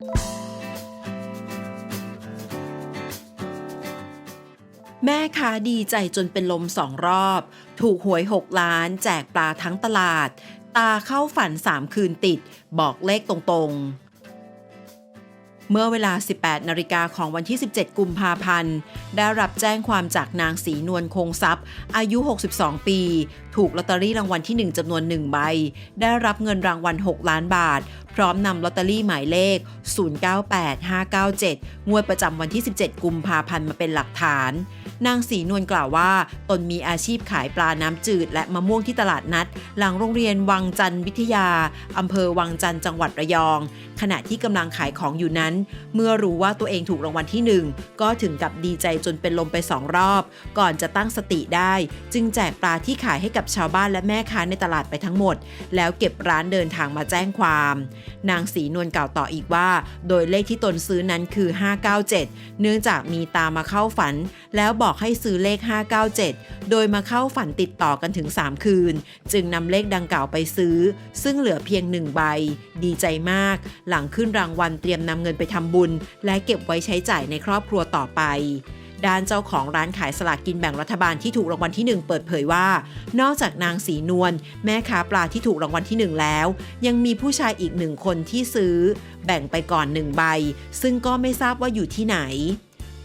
แม่ค้าดีใจจนเป็นลมสองรอบ ถูกหวย6ล้านแจกปลาทั้งตลาด ตาเข้าฝัน3คืนติด บอกเลขตรงๆ เมื่อเวลา 18 นาฬิกาของวันที่ 17 กุมภาพันธ์ ได้รับแจ้งความจากนางศรีนวลคงทรัพย์ อายุ 62 ปี ถูกลอตเตอรี่รางวัลที่ 1จำนวน 1 ใบ ได้รับเงินรางวัล 6 ล้านบาท พร้อมนำลอตเตอรี่หมายเลข 098597 งวดประจำวันที่ 17 กุมภาพันธ์มาเป็นหลักฐาน นางศรีนวลกล่าวว่า ตนมีอาชีพขายปลาน้ำจืด และมะม่วงที่ตลาดนัด หลังโรงเรียนวังจันทร์วิทยาอำเภอวังจันทร์จังหวัดระยอง ขณะที่กำลังขายของอยู่นั้น เมื่อรู้ว่าตัวเองถูกรางวัลที่หนึ่งก็ถึงกับดีใจจนเป็นลมไปสองรอบ ก่อนจะตั้งสติได้ จึงแจกปลาที่ขายให้กับชาวบ้านและแม่ค้าในตลาดไปทั้งหมด แล้วเก็บร้านเดินทางมาแจ้งความ นางศรีนวลกล่าวต่ออีกว่า โดยเลขที่ตนซื้อนั้นคือ 597 เนื่องจากมีตามาเข้าฝัน แล้วบอกอกให้ซื้อเลข 597 โดยมาเข้าฝันติดต่อกันถึง 3 คืน จึงนำเลขดังกล่าวไปซื้อ ซึ่งเหลือเพียงหนึ่งใบ ดีใจมาก หลังขึ้นรางวัลเตรียมนำเงินไปทำบุญ และเก็บไว้ใช้จ่ายในครอบครัวต่อไปด้านเจ้าของร้านขายสลากกินแบ่งรัฐบาลที่ถูกรางวัลที่ 1 เปิดเผยว่า นอกจากนางสีนวลแม่ค้าปลาที่ถูกรางวัลที่ 1 แล้ว ยังมีผู้ชายอีกหนึ่งคนที่ซื้อ แบ่งไปก่อนหนึ่งใบ ซึ่งก็ไม่ทราบว่าอยู่ที่ไหน